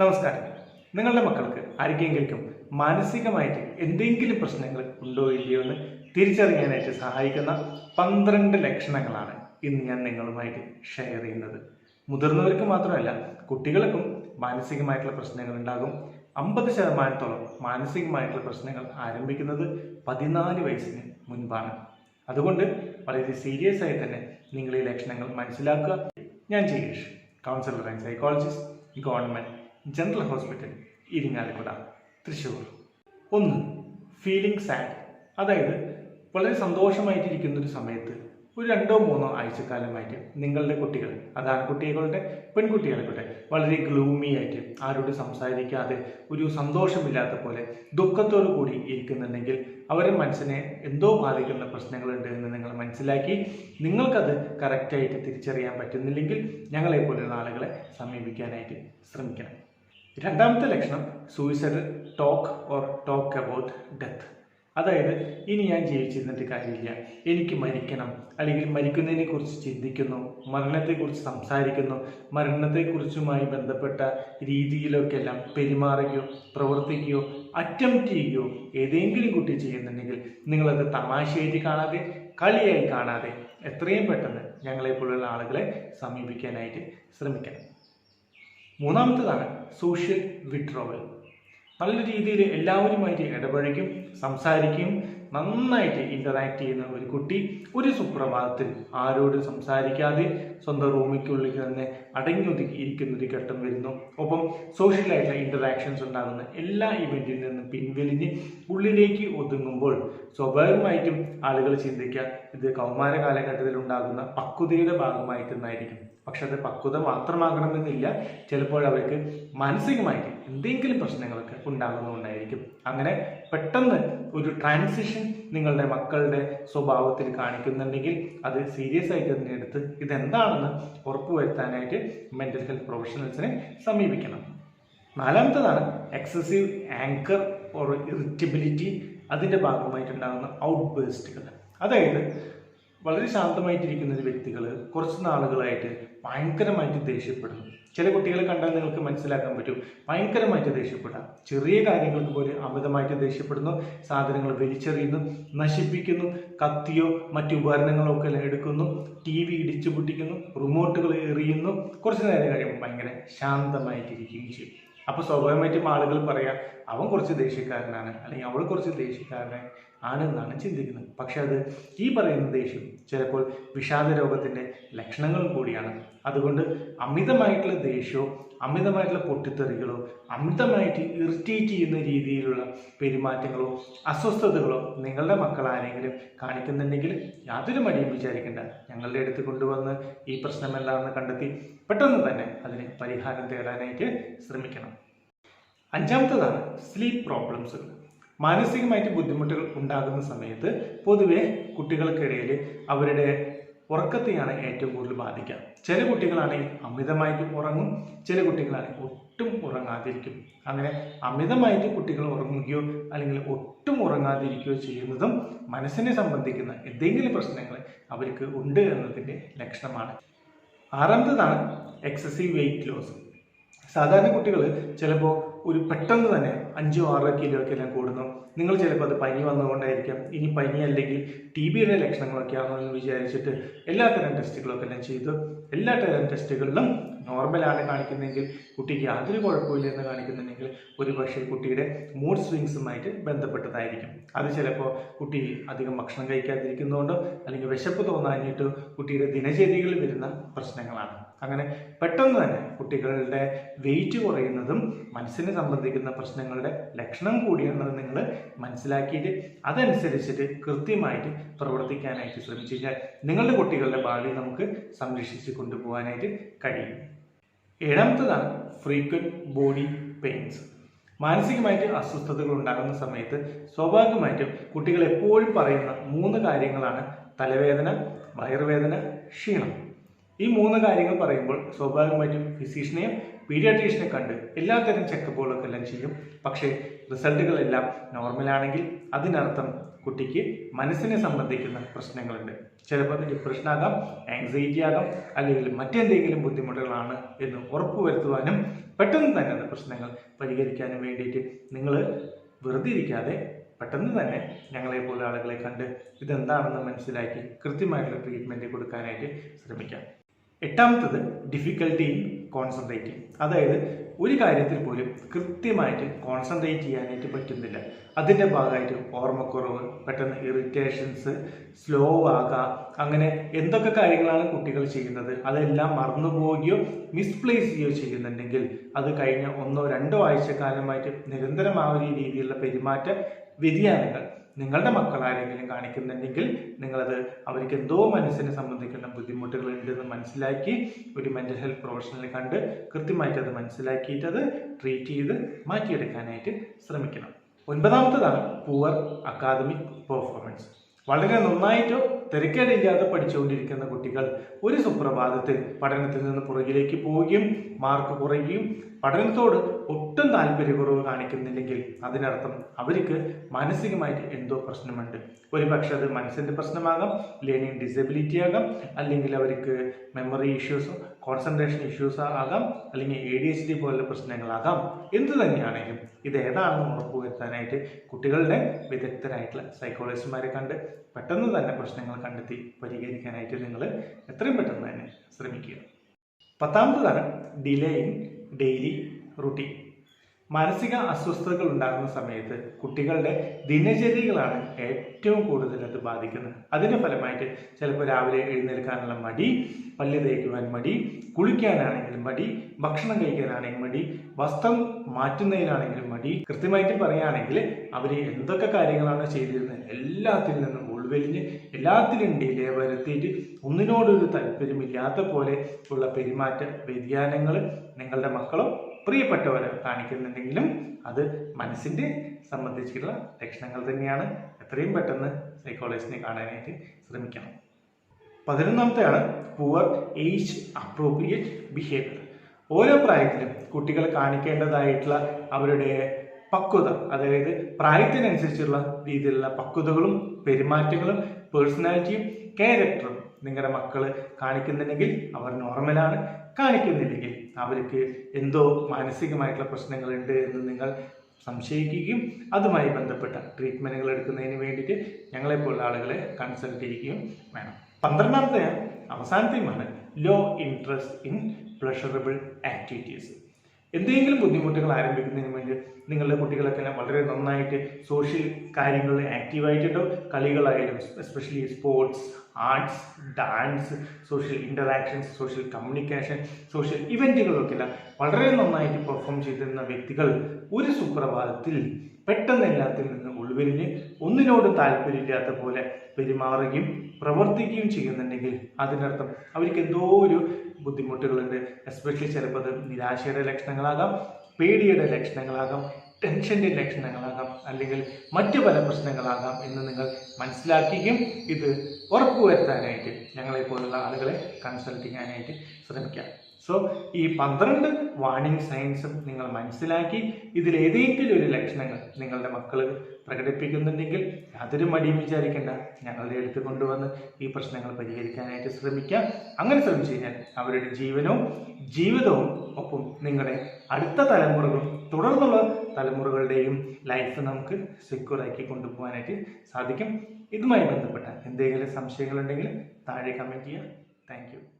നമസ്കാരം. നിങ്ങളുടെ മക്കൾക്ക് ആർക്കെങ്കിലും മാനസികമായിട്ട് എന്തെങ്കിലും പ്രശ്നങ്ങൾ ഉണ്ടോ ഇല്ലയോ എന്ന് തിരിച്ചറിയാനായിട്ട് സഹായിക്കുന്ന പന്ത്രണ്ട് ലക്ഷണങ്ങളാണ് ഇന്ന് ഞാൻ നിങ്ങളുമായിട്ട് ഷെയർ ചെയ്യുന്നത്. മുതിർന്നവർക്ക് മാത്രമല്ല കുട്ടികൾക്കും മാനസികമായിട്ടുള്ള പ്രശ്നങ്ങൾ ഉണ്ടാകും. അമ്പത് ശതമാനത്തോളം മാനസികമായിട്ടുള്ള പ്രശ്നങ്ങൾ ആരംഭിക്കുന്നത് പതിനാല് വയസ്സിന് മുൻപാണ്. അതുകൊണ്ട് വളരെ സീരിയസ് ആയി തന്നെ നിങ്ങൾ ഈ ലക്ഷണങ്ങൾ മനസ്സിലാക്കുക. ഞാൻ Jayesh counsellor and psychologist government general hospital Irinjalakuda Thrissur. ഒന്ന് ഫീലിംഗ് സാഡ് അതായത് വളരെ സന്തോഷമായിട്ടിരിക്കുന്ന ഒരു സമയത്ത് ഒരു രണ്ടോ മൂന്നോ ആഴ്ചക്കാലമായിട്ട് നിങ്ങളുടെ കുട്ടികൾ അത് ആൺകുട്ടികളുടെ പെൺകുട്ടികളെക്കോട്ടെ വളരെ ഗ്ലൂമി ആയിട്ട് ആരോട് സംസാരിക്കാതെ ഒരു സന്തോഷമില്ലാത്ത പോലെ ദുഃഖത്തോടു കൂടി ഇരിക്കുന്നുണ്ടെങ്കിൽ അവരെ മനസ്സിനെ എന്തോ ബാധിക്കുന്ന പ്രശ്നങ്ങളുണ്ട് എന്ന് നിങ്ങൾ മനസ്സിലാക്കി നിങ്ങൾക്കത് കറക്റ്റായിട്ട് തിരിച്ചറിയാൻ പറ്റുന്നില്ലെങ്കിൽ ഞങ്ങളെ പോലെയുള്ള ആളുകളെ സമീപിക്കാനായിട്ട് ശ്രമിക്കണം. രണ്ടാമത്തെ ലക്ഷണം suicide talk or talk about death അതായത് ഇനി ഞാൻ ജീവിച്ചിരുന്നിട്ട് കാര്യമില്ല. എനിക്ക് മരിക്കണം. അല്ലെങ്കിൽ മരിക്കുന്നതിനെ കുറിച്ച് ചിന്തിക്കുന്നു മരണത്തെക്കുറിച്ച് സംസാരിക്കുന്നു മരണത്തെക്കുറിച്ചുമായി ബന്ധപ്പെട്ട രീതിയിലൊക്കെ എല്ലാം പെരുമാറുകയോ പ്രവർത്തിക്കുകയോ അറ്റംപ്റ്റ് ചെയ്യുകയോ ഏതെങ്കിലും കുട്ടി ചെയ്യുന്നുണ്ടെങ്കിൽ നിങ്ങളത് തമാശയായിട്ട് കാണാതെ കളിയായി കാണാതെ എത്രയും പെട്ടെന്ന് ഞങ്ങളെപ്പോലുള്ള ആളുകളെ സമീപിക്കാനായിട്ട് ശ്രമിക്കണം. മൂന്നാമത്തേതാണ് സോഷ്യൽ വിഡ്രോവൽ നല്ല രീതിയിൽ എല്ലാവരുമായിട്ട് ഇടപഴകും സംസാരിക്കും നന്നായിട്ട് ഇന്ററാക്ട് ചെയ്യുന്ന ഒരു കുട്ടി ഒരു സുപ്രഭാതത്തിൽ ആരോടും സംസാരിക്കാതെ സ്വന്തം റൂമിക്കുള്ളിൽ തന്നെ അടങ്ങി ഇരിക്കുന്ന ഒരു ഘട്ടം വരുന്നു. ഒപ്പം സോഷ്യലായിട്ടുള്ള ഇന്ററാക്ഷൻസ് ഉണ്ടാകുന്ന എല്ലാ ഇവന്റിൽ നിന്നും പിൻവലിഞ്ഞ് ഉള്ളിലേക്ക് ഒതുങ്ങുമ്പോൾ സ്വാഭാവികമായിട്ടും ആളുകൾ ചിന്തിക്കുക ഇത് കൗമാര കാലഘട്ടത്തിൽ ഉണ്ടാകുന്ന പക്വതയുടെ ഭാഗമായിട്ടെന്നായിരിക്കും. പക്ഷെ അത് പക്വത മാത്രമാകണമെന്നില്ല. ചിലപ്പോൾ അവർക്ക് മാനസികമായിട്ട് എന്തെങ്കിലും പ്രശ്നങ്ങളൊക്കെ ഉണ്ടാകുന്നുണ്ടായിരിക്കും. അങ്ങനെ പെട്ടെന്ന് ഒരു ട്രാൻസിഷൻ നിങ്ങളുടെ മക്കളുടെ സ്വഭാവത്തിൽ കാണിക്കുന്നുണ്ടെങ്കിൽ അത് സീരിയസ് ആയിട്ട് തന്നെ എടുത്ത് ഇതെന്താണെന്ന് ഉറപ്പുവരുത്താനായിട്ട് മെന്റൽ ഹെൽത്ത് പ്രൊഫഷണൽസിനെ സമീപിക്കണം. നാലാമത്തതാണ് എക്സസീവ് ആങ്കർ ഓർ ഇറിറ്റബിലിറ്റി അതിന്റെ ഭാഗമായിട്ടുണ്ടാകുന്ന ഔട്ട് ബേസ്റ്റുകൾ അതായത് വളരെ ശാന്തമായിട്ടിരിക്കുന്ന ഒരു വ്യക്തികൾ കുറച്ച് നാളുകളായിട്ട് ഭയങ്കരമായിട്ട് ദേഷ്യപ്പെടും ചില കുട്ടികളെ കണ്ടാൽ നിങ്ങൾക്ക് മനസ്സിലാക്കാൻ പറ്റും. ഭയങ്കരമായിട്ട് ദേഷ്യപ്പെടാം ചെറിയ കാര്യങ്ങൾക്ക് പോലും അമിതമായിട്ട് ദേഷ്യപ്പെടുന്നു. സാധനങ്ങൾ വലിച്ചെറിയുന്നു നശിപ്പിക്കുന്നു കത്തിയോ മറ്റു ഉപകരണങ്ങളോ ഒക്കെ എടുക്കുന്നു ടി വി ഇടിച്ചു പൊട്ടിക്കുന്നു റിമോട്ടുകൾ എറിയുന്നു. കുറച്ച് നേരം കഴിയുമ്പോൾ ഭയങ്കര ശാന്തമായിട്ടിരിക്കുകയും ചെയ്യും. അപ്പോൾ സ്വാഭാവികമായിട്ടും ആളുകൾ പറയാം അവൻ കുറച്ച് ദേഷ്യക്കാരനാണ് അല്ലെങ്കിൽ അവൾ കുറച്ച് ദേഷ്യക്കാരനെ ആണെന്നാണ് ചിന്തിക്കുന്നത്. പക്ഷെ അത് ഈ പറയുന്ന ദേഷ്യം ചിലപ്പോൾ വിഷാദ രോഗത്തിന്റെ ലക്ഷണങ്ങളും കൂടിയാണ്. അതുകൊണ്ട് അമിതമായിട്ടുള്ള ദേഷ്യവും അമിതമായിട്ടുള്ള പൊട്ടിത്തെറികളോ അമിതമായിട്ട് ഇറിറ്റേറ്റ് ചെയ്യുന്ന രീതിയിലുള്ള പെരുമാറ്റങ്ങളോ അസ്വസ്ഥതകളോ നിങ്ങളുടെ മക്കൾ ആരെങ്കിലും കാണിക്കുന്നുണ്ടെങ്കിൽ യാതൊരു മടിയും വിചാരിക്കേണ്ട. ഞങ്ങളുടെ അടുത്ത് കൊണ്ടുവന്ന് ഈ പ്രശ്നം എന്താണെന്ന് കണ്ടെത്തി പെട്ടെന്ന് തന്നെ അതിന് പരിഹാരം തേടാനായിട്ട് ശ്രമിക്കണം. അഞ്ചാമത്തതാണ് സ്ലീപ്പ് പ്രോബ്ലംസുകൾ മാനസികമായിട്ട് ബുദ്ധിമുട്ടുകൾ ഉണ്ടാകുന്ന സമയത്ത് പൊതുവെ കുട്ടികൾക്കിടയിൽ അവരുടെ ഉറക്കത്തെയാണ് ഏറ്റവും കൂടുതൽ ബാധിക്കുക. ചില കുട്ടികളാണെങ്കിൽ അമിതമായിട്ട് ഉറങ്ങും ചില കുട്ടികളാണെങ്കിൽ ഒട്ടും ഉറങ്ങാതിരിക്കും. അങ്ങനെ അമിതമായിട്ട് കുട്ടികൾ ഉറങ്ങുകയോ അല്ലെങ്കിൽ ഒട്ടും ഉറങ്ങാതിരിക്കുകയോ ചെയ്യുന്നതും മനസ്സിനെ സംബന്ധിക്കുന്ന എന്തെങ്കിലും പ്രശ്നങ്ങൾ അവർക്ക് ഉണ്ട് എന്നതിന്റെ ലക്ഷണമാണ്. ആറാമത്തതാണ് എക്സസീവ് വെയിറ്റ് ലോസ് സാധാരണ കുട്ടികൾ ചിലപ്പോൾ ഒരു പെട്ടെന്ന് തന്നെ അഞ്ചോ ആറോ കിലോ ഒക്കെ എല്ലാം കൂടുന്നു. നിങ്ങൾ ചിലപ്പോൾ അത് പനി വന്നുകൊണ്ടായിരിക്കാം. ഇനി പനി അല്ലെങ്കിൽ ടി ബിയുടെ ലക്ഷണങ്ങളൊക്കെയാണോ എന്ന് വിചാരിച്ചിട്ട് എല്ലാ തരം ടെസ്റ്റുകളൊക്കെ എല്ലാം ചെയ്തു. എല്ലാ തരം ടെസ്റ്റുകളിലും നോർമലാണ് കാണിക്കുന്നതെങ്കിൽ കുട്ടിക്ക് യാതൊരു കുഴപ്പമില്ല എന്ന് കാണിക്കുന്നുണ്ടെങ്കിൽ ഒരു പക്ഷേ കുട്ടിയുടെ മൂഡ് സ്വിങ്സുമായിട്ട് ബന്ധപ്പെട്ടതായിരിക്കും. അത് ചിലപ്പോൾ കുട്ടി അധികം ഭക്ഷണം കഴിക്കാതിരിക്കുന്നതുകൊണ്ടോ അല്ലെങ്കിൽ വിശപ്പ് തോന്നാഞ്ഞിട്ടോ കുട്ടിയുടെ ദിനചര്യകളിൽ വരുന്ന പ്രശ്നങ്ങളാണ്. അങ്ങനെ പെട്ടെന്ന് തന്നെ കുട്ടികളുടെ വെയിറ്റ് കുറയുന്നതും മനസ്സിനെ സംബന്ധിക്കുന്ന പ്രശ്നങ്ങളുടെ ലക്ഷണം കൂടിയാണെന്ന് നിങ്ങൾ മനസ്സിലാക്കിയിട്ട് അതനുസരിച്ചിട്ട് കൃത്യമായിട്ട് പ്രവർത്തിക്കാനായിട്ട് ശ്രമിച്ചു കഴിഞ്ഞാൽ നിങ്ങളുടെ കുട്ടികളുടെ ഭാവി നമുക്ക് സംരക്ഷിച്ച് കൊണ്ടുപോകാനായിട്ട് കഴിയും. ഏഴാമത്തതാണ് ഫ്രീക്വന്റ് ബോഡി പെയിൻസ് മാനസികമായിട്ട് അസ്വസ്ഥതകൾ ഉണ്ടാകുന്ന സമയത്ത് സ്വാഭാവികമായിട്ടും കുട്ടികൾ എപ്പോഴും പറയുന്ന മൂന്ന് കാര്യങ്ങളാണ് തലവേദന വയറുവേദന ക്ഷീണം. ഈ മൂന്ന് കാര്യങ്ങൾ പറയുമ്പോൾ സ്വാഭാവികമായിട്ടും ഫിസീഷ്യനെയും പീഡിയാട്രീഷ്യനെ കണ്ട് എല്ലാത്തരം ചെക്കപ്പുകളൊക്കെ എല്ലാം ചെയ്യും. പക്ഷേ റിസൾട്ടുകളെല്ലാം നോർമലാണെങ്കിൽ അതിനർത്ഥം കുട്ടിക്ക് മനസ്സിനെ സംബന്ധിക്കുന്ന പ്രശ്നങ്ങളുണ്ട്. ചിലപ്പോൾ അത് ഡിപ്രഷൻ ആകാം ആങ്സൈറ്റി ആകാം അല്ലെങ്കിൽ മറ്റെന്തെങ്കിലും ബുദ്ധിമുട്ടുകളാണ് എന്ന് ഉറപ്പുവരുത്തുവാനും പെട്ടെന്ന് തന്നെ അത് പ്രശ്നങ്ങൾ പരിഹരിക്കാനും വേണ്ടിയിട്ട് നിങ്ങൾ വെറുതെ ഇരിക്കാതെ പെട്ടെന്ന് തന്നെ ഞങ്ങളെ പോലെ ആളുകളെ കണ്ട് ഇതെന്താണെന്ന് മനസ്സിലാക്കി കൃത്യമായിട്ടുള്ള ട്രീറ്റ്മെന്റ് കൊടുക്കാനായിട്ട് ശ്രമിക്കാം. എട്ടാമത്തത് ഡിഫിക്കൽട്ടി ഇൻ കോൺസെൻട്രേറ്റിംഗ് അതായത് ഒരു കാര്യത്തിൽ പോലും കൃത്യമായിട്ട് കോൺസെൻട്രേറ്റ് ചെയ്യാനായിട്ട് പറ്റുന്നില്ല. അതിന്റെ ഭാഗമായിട്ട് ഓർമ്മക്കുറവ് പെട്ടെന്ന് ഇറിറ്റേഷൻസ് സ്ലോ ആകുക അങ്ങനെ എന്തൊക്കെ കാര്യങ്ങളാണ് കുട്ടികൾ ചെയ്യുന്നത്? അതെല്ലാം മറന്നുപോവുകയോ മിസ്പ്ലേസ് ചെയ്യുകയോ ചെയ്യുന്നുണ്ടെങ്കിൽ അത് കഴിഞ്ഞ ഒന്നോ രണ്ടോ ആഴ്ചക്കാലമായിട്ട് നിരന്തരം ആ ഒരു രീതിയിലുള്ള പെരുമാറ്റ വ്യതിയാനങ്ങൾ നിങ്ങളുടെ മക്കൾ ആരെങ്കിലും കാണിക്കുന്നുണ്ടെങ്കിൽ നിങ്ങളത് അവർക്ക് എന്തോ മനസ്സിനെ സംബന്ധിക്കുന്ന ബുദ്ധിമുട്ടുകൾ ഉണ്ടെന്ന് മനസ്സിലാക്കി ഒരു മെന്റൽ ഹെൽത്ത് പ്രൊഫഷണലിനെ കണ്ട് കൃത്യമായിട്ട് അത് മനസ്സിലാക്കിയിട്ട് അത് ട്രീറ്റ് ചെയ്ത് മാറ്റിയെടുക്കാനായിട്ട് ശ്രമിക്കണം. ഒൻപതാമത്തതാണ് പുവർ അക്കാദമിക് പെർഫോമൻസ് വളരെ നന്നായിട്ടോ തിരക്കേടില്ലാതെ പഠിച്ചുകൊണ്ടിരിക്കുന്ന കുട്ടികൾ ഒരു സുപ്രഭാതത്തിൽ പഠനത്തിൽ നിന്ന് പുറകിലേക്ക് പോവുകയും മാർക്ക് കുറയുകയും പഠനത്തോട് ഒട്ടും താല്പര്യക്കുറവ് കാണിക്കുന്നില്ലെങ്കിൽ അതിനർത്ഥം അവർക്ക് മാനസികമായിട്ട് എന്തോ പ്രശ്നമുണ്ട്. ഒരുപക്ഷെ അത് മനസ്സിന്റെ പ്രശ്നമാകാം ലേണിംഗ് ഡിസബിലിറ്റി ആകാം അല്ലെങ്കിൽ അവർക്ക് മെമ്മറി ഇഷ്യൂസോ കോൺസെൻട്രേഷൻ ഇഷ്യൂസ് ആകാം അല്ലെങ്കിൽ എ ഡി എച്ച് ഡി പോലുള്ള പ്രശ്നങ്ങളാകാം. എന്ത് തന്നെയാണെങ്കിലും ഇത് ഏതാണെന്ന് ഉറപ്പുവരുത്താനായിട്ട് കുട്ടികളുടെ വിദഗ്ധരായിട്ടുള്ള സൈക്കോളജിസ്റ്റുമാരെ കണ്ട് പെട്ടെന്ന് തന്നെ പ്രശ്നങ്ങൾ കണ്ടെത്തി പരിഹരിക്കാനായിട്ട് നിങ്ങൾ എത്രയും പെട്ടെന്ന് തന്നെ ശ്രമിക്കുക. പത്താമത്തതാണ് ഡിലേ ഇൻ ഡെയിലി റുട്ടീൻ. മാനസിക അസ്വസ്ഥതകൾ ഉണ്ടാകുന്ന സമയത്ത് കുട്ടികളുടെ ദിനചര്യകളാണ് ഏറ്റവും കൂടുതൽ അത് ബാധിക്കുന്നത്. അതിന്റെ ഫലമായിട്ട് ചിലപ്പോൾ രാവിലെ എഴുന്നേൽക്കാനുള്ള മടി പല്ല് തേക്കുവാൻ മടി കുളിക്കാനാണെങ്കിലും മടി ഭക്ഷണം കഴിക്കാനാണെങ്കിലും മടി വസ്ത്രം മാറ്റുന്നതിനാണെങ്കിലും മടി. കൃത്യമായിട്ട് പറയുകയാണെങ്കിൽ അവർ എന്തൊക്കെ കാര്യങ്ങളാണ് ചെയ്തിരുന്നത്? എല്ലാത്തിൽ നിന്നും ഉൾവലിഞ്ഞ് എല്ലാത്തിലും ഡിലേ വരുത്തിയിട്ട് ഒന്നിനോടൊരു താല്പര്യമില്ലാത്ത പോലെ ഉള്ള പെരുമാറ്റ വ്യതിയാനങ്ങൾ നിങ്ങളുടെ മക്കളോ പ്രിയപ്പെട്ടവരോ കാണിക്കുന്നുണ്ടെങ്കിലും അത് മനസ്സിന്റെ സംബന്ധിച്ചിട്ടുള്ള ലക്ഷണങ്ങൾ തന്നെയാണ്. എത്രയും പെട്ടെന്ന് സൈക്കോളജിസ്റ്റിനെ കാണാനായിട്ട് ശ്രമിക്കണം. പതിനൊന്നാമത്തെയാണ് പുവർ ഏജ് അപ്രോപ്രിയേറ്റ് ബിഹേവിയർ ഓരോ പ്രായത്തിലും കുട്ടികൾ കാണിക്കേണ്ടതായിട്ടുള്ള അവരുടെ പക്വത അതായത് പ്രായത്തിനനുസരിച്ചുള്ള രീതിയിലുള്ള പക്വതകളും പെരുമാറ്റങ്ങളും പേഴ്സണാലിറ്റിയും ക്യാരക്ടറും നിങ്ങളുടെ മക്കൾ കാണിക്കുന്നുണ്ടെങ്കിൽ അവർ നോർമലാണ് കാണിക്കുന്നില്ലെങ്കിൽ അവർക്ക് എന്തോ മാനസികമായിട്ടുള്ള പ്രശ്നങ്ങളുണ്ട് എന്ന് നിങ്ങൾ സംശയിക്കുകയും അതുമായി ബന്ധപ്പെട്ട ട്രീറ്റ്മെന്റുകൾ എടുക്കുന്നതിന് വേണ്ടിയിട്ട് ഞങ്ങളെപ്പോലുള്ള ആളുകളെ കൺസൾട്ട് ചെയ്യുകയും വേണം. പന്ത്രണ്ടാമത്തെ അവസാനത്തെയുമാണ് low interest in pleasurable activities എന്തെങ്കിലും ബുദ്ധിമുട്ടുകൾ ആരംഭിക്കുന്നതിന് വേണ്ടി നിങ്ങളുടെ കുട്ടികളൊക്കെ വളരെ നന്നായിട്ട് സോഷ്യൽ കാര്യങ്ങളിൽ ആക്റ്റീവായിട്ടുണ്ടോ കളികളായാലും especially sports arts dance social interactions social communication social ഇവന്റുകളൊക്കെ വളരെ നന്നായിട്ട് പെർഫോം ചെയ്തിരുന്ന വ്യക്തികൾ ഒരു സുപ്രഭാതത്തിൽ പെട്ടെന്ന് എല്ലാത്തിൽ നിന്ന് ഉൾവരിഞ്ഞ് ഒന്നിനോട് താല്പര്യമില്ലാത്ത പോലെ പെരുമാറുകയും പ്രവർത്തിക്കുകയും ചെയ്യുന്നുണ്ടെങ്കിൽ അതിനർത്ഥം അവർക്ക് എന്തോ ഒരു ബുദ്ധിമുട്ടുകളുണ്ട്. എസ്പെഷ്യലി ചിലപ്പോൾ അത് നിരാശയുടെ ലക്ഷണങ്ങളാകാം പേടിയുടെ ലക്ഷണങ്ങളാകാം ടെൻഷന്റെ ലക്ഷണങ്ങളാകാം അല്ലെങ്കിൽ മറ്റു പല പ്രശ്നങ്ങളാകാം എന്ന് നിങ്ങൾ മനസ്സിലാക്കുകയും ഇത് ഉറപ്പുവരുത്താനായിട്ട് ഞങ്ങളെപ്പോലുള്ള ആളുകളെ കൺസൾട്ട് ചെയ്യാനായിട്ട് ശ്രമിക്കാം. സോ ഈ പന്ത്രണ്ട് വാർണിംഗ് സയൻസും നിങ്ങൾ മനസ്സിലാക്കി ഇതിലേതെങ്കിലും ഒരു ലക്ഷണങ്ങൾ നിങ്ങളുടെ മക്കൾ പ്രകടിപ്പിക്കുന്നുണ്ടെങ്കിൽ യാതൊരു മടിയും വിചാരിക്കേണ്ട. ഞങ്ങളുടെ അടുത്ത് കൊണ്ടുവന്ന് ഈ പ്രശ്നങ്ങൾ പരിഹരിക്കാനായിട്ട് ശ്രമിക്കാം. അങ്ങനെ ശ്രമിച്ചു കഴിഞ്ഞാൽ അവരുടെ ജീവനവും ജീവിതവും ഒപ്പം നിങ്ങളുടെ അടുത്ത തലമുറകളും തുടർന്നുള്ള തലമുറകളുടെയും ലൈഫ് നമുക്ക് സെക്യൂറാക്കി കൊണ്ടുപോകാനായിട്ട് സാധിക്കും. ഇതുമായി ബന്ധപ്പെട്ട എന്തെങ്കിലും സംശയങ്ങളുണ്ടെങ്കിൽ താഴെ കമന്റ് ചെയ്യുക. താങ്ക്